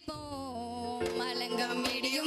കുളിപ്പോം മലങ്കം ഇടിയും